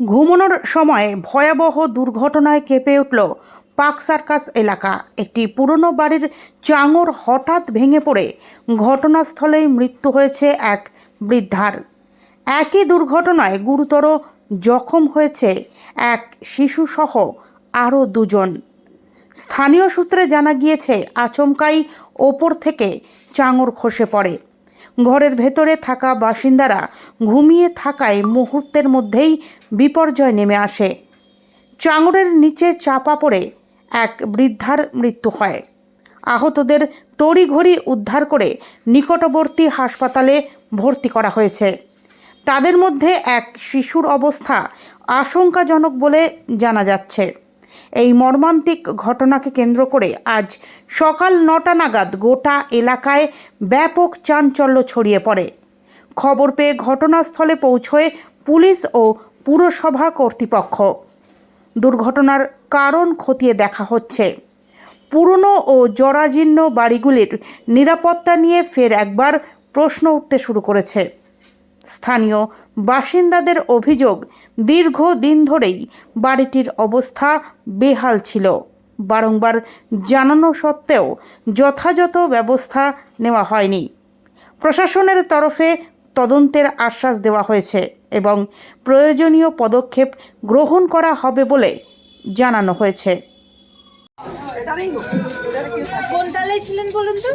ঘুমানোর সময় ভয়াবহ দুর্ঘটনায় কেঁপে উঠল পাক সার্কাস এলাকা। একটি পুরনো বাড়ির চাঙর হঠাৎ ভেঙে পড়ে। ঘটনাস্থলেই মৃত্যু হয়েছে এক বৃদ্ধার। একই দুর্ঘটনায় গুরুতর জখম হয়েছে এক শিশুসহ আরও দুজন। স্থানীয় সূত্রে জানা গিয়েছে, আচমকাই ওপর থেকে চাঙর খসে পড়ে। ঘরের ভেতরে থাকা বাসিন্দারা ঘুমিয়ে থাকায় মুহূর্তের মধ্যেই বিপর্যয় নেমে আসে। চাঙরের নিচে চাপা পড়ে এক বৃদ্ধার মৃত্যু হয়। আহতদের তড়িঘড়ি উদ্ধার করে নিকটবর্তী হাসপাতালে ভর্তি করা হয়েছে। তাদের মধ্যে এক শিশুর অবস্থা আশঙ্কাজনক বলে জানা যাচ্ছে। এই মর্মান্তিক ঘটনাকে কেন্দ্র করে আজ সকাল নটা নাগাদ গোটা এলাকায় ব্যাপক চাঞ্চল্য ছড়িয়ে পড়ে। খবর পেয়ে ঘটনাস্থলে পৌঁছয় পুলিশ ও পুরসভা কর্তৃপক্ষ। দুর্ঘটনার কারণ খতিয়ে দেখা হচ্ছে। পুরনো ও জরাজীর্ণ বাড়িগুলির নিরাপত্তা নিয়ে ফের একবার প্রশ্ন উঠতে শুরু করেছে। স্থানীয় বাসিন্দাদের অভিযোগ, দীর্ঘ দিন ধরেই বাড়িটির অবস্থা বেহাল ছিল। বারংবার জানানো সত্ত্বেও যথাযথ ব্যবস্থা নেওয়া হয়নি। প্রশাসনের তরফে তদন্তের আশ্বাস দেওয়া হয়েছে এবং প্রয়োজনীয় পদক্ষেপ গ্রহণ করা হবে বলে জানানো হয়েছে। ছিলেন বলুন তো?